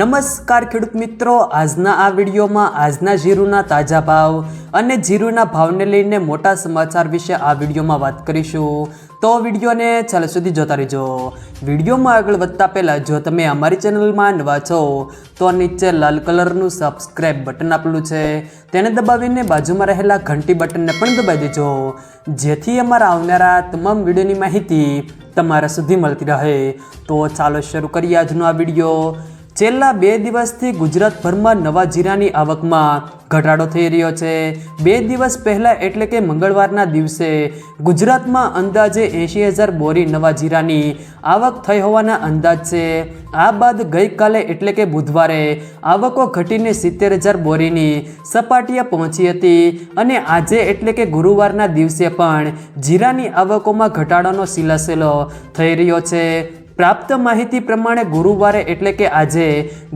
નમસ્કાર ખેડૂત મિત્રો, આજના આ વિડીયોમાં આજના જીરુના તાજા ભાવ અને જીરુના ભાવને લઈને મોટા સમાચાર વિશે આ વિડીયોમાં વાત કરીશું. તો વિડીયોને છેલ્લે સુધી જોતા રહેજો. વિડીયોમાં આગળ વધતા પહેલાં, જો તમે અમારી ચેનલમાં નવા છો, તો નીચે લાલ કલરનું સબસ્ક્રાઇબ બટન આપેલું છે. તેને દબાવીને બાજુમાં રહેલા ઘંટી બટનને પણ દબાવી દેજો, જેથી અમારા આવનારા તમામ વિડીયોની માહિતી તમારા સુધી મળતી રહે. તો ચાલો શરૂ કરીએ આજનો આ વીડિયો. છેલ્લા બે દિવસથી ગુજરાતભરમાં નવા જીરાની આવકમાં ઘટાડો થઈ રહ્યો છે. બે દિવસ પહેલાં એટલે કે મંગળવારના દિવસે ગુજરાતમાં અંદાજે એંશી હજાર બોરી નવા જીરાની આવક થઈ હોવાના અંદાજ છે. આ બાદ ગઈકાલે એટલે કે બુધવારે આવકો ઘટીને સિત્તેર હજાર બોરીની સપાટીએ પહોંચી હતી અને આજે એટલે કે ગુરુવારના દિવસે પણ જીરાની આવકોમાં ઘટાડાનો સિલસિલો થઈ રહ્યો છે. પ્રાપ્ત માહિતી પ્રમાણે ગુરુવારે એટલે કે આજે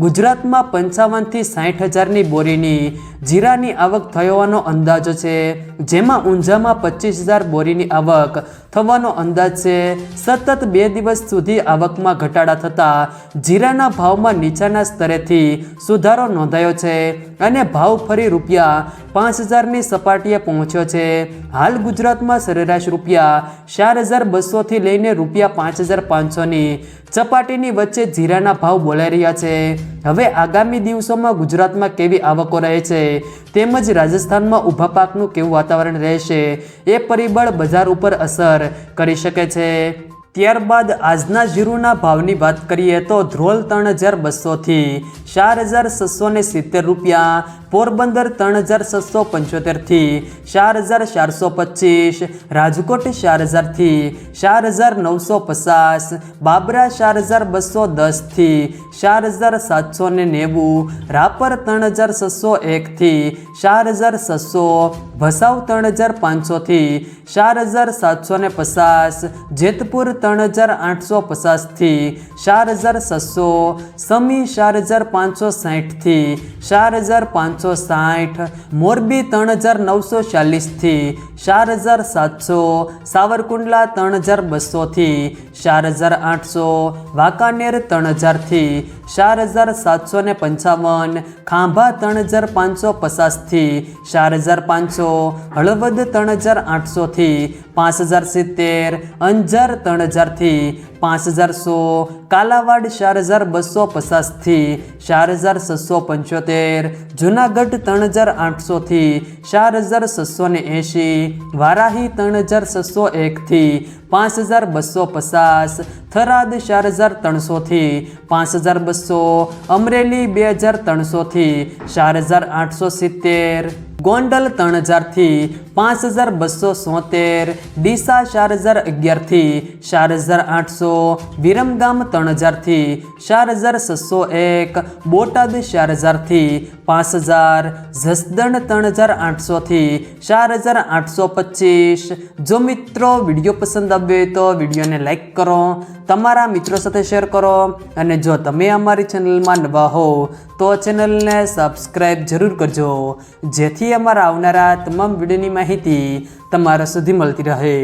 ગુજરાતમાં પંચાવનથી સાઠ હજારની બોરીની જીરાની આવક થયોવાનો અંદાજો છે. જેમાં ઊંઝામાં પચીસ હજાર બોરીની આવક થવાનો અંદાજ છે. સતત બે દિવસ સુધી આવકમાં ઘટાડા થતાં જીરાના ભાવમાં નીચાના સ્તરેથી સુધારો નોંધાયો છે અને ભાવ ફરી રૂપિયા પાંચ હજારની સપાટીએ પહોંચ્યો છે. હાલ ગુજરાતમાં સરેરાશ રૂપિયા ચાર હજાર બસોથી લઈને રૂપિયા પાંચ હજાર પાંચસોની ચપાટીની વચ્ચે જીરાના ભાવ બોલાઈ રહ્યા છે. હવે આગામી દિવસોમાં ગુજરાતમાં કેવી આવકો રહે છે? તેમજ રાજસ્થાનમાં ઊભા પાકનું કેવું વાતાવરણ રહેશે? એ પરિબળ બજાર ઉપર અસર કરી શકે છે. ત્યારબાદ આજના જીરુના ભાવની વાત કરીએ તો ધ્રોલ ત્રણ હજાર બસોથી ચાર હજાર છસો સિત્તેર રૂપિયા પોરબંદર ત્રણ હજાર છસો પંચોતેરથી ચાર હજાર ચારસો પચીસ રાજકોટ ચાર હજારથી ચાર હજાર નવસો પચાસ બાબરા ચાર હજાર બસો દસથી ચાર હજાર સાતસો ને નેવું રાપર ત્રણ હજાર છસો એકથી ચાર હજાર છસો ભસાવ ત્રણ હજાર પાંચસોથી ચાર હજાર સાતસો ને પચાસ જેતપુર ત્રણ હજાર આઠસો પચાસથી ચાર હજાર છસો સમી ચાર હજાર પાંચસો સાઠથી ચાર હજાર પાંચસો સાઠ મોરબી ત્રણ હજાર નવસો ચાલીસથી ચાર હજાર સાતસો, સાવરકુંડલા ત્રણ હજાર બસોથી ચાર હજાર આઠસો, વાંકાનેર ત્રણ હજારથી ચાર હજાર સાતસો ને પંચાવન, ખાંભા ત્રણ હજાર પાંચસો પચાસથી ચાર હજાર પાંચસો, હળવદ ત્રણ હજાર આઠસોથી પાંચ હજાર સિત્તેર, અંજાર ત્રણ હજારથી પાંચ હજાર સો, કાલાવાડ ચાર હજાર બસો પચાસથી ચાર હજાર છસો પંચોતેર, જુનાગઢ ત્રણ હજાર આઠસોથી ચાર હજાર છસો ને એંશી, વારાહી ત્રણ હજાર છસો એકથી પાંચ હજાર બસો પચાસ, થરાદ ચાર હજાર ત્રણસોથી પાંચ હજાર બસો, અમરેલી બે હજાર ત્રણસોથી ચાર હજાર આઠસો સિત્તેર ગોંડલ ત્રણ હજારથી પાંચ હજાર બસો સોતેર, ડીસા ચાર હજાર અગિયારથી ચાર હજાર આઠસો, વિરમગામ ત્રણ હજારથી ચાર હજાર છસો એક, બોટાદ ચાર હજારથી પાંચ હજાર, જસદણ ત્રણ હજાર આઠસોથી ચાર હજાર આઠસો પચીસ. જો મિત્રો વીડિયો પસંદ આવ્યો તો વિડીયોને લાઇક કરો, તમારા મિત્રો સાથે શેર કરો અને જો તમે અમારી ચેનલમાં નવા હો તો ચેનલને સબસ્ક્રાઈબ જરૂર કરજો, જેથી અમારા આવનારા તમામ વિડીયોની માહિતી તમારા સુધી મળતી રહે.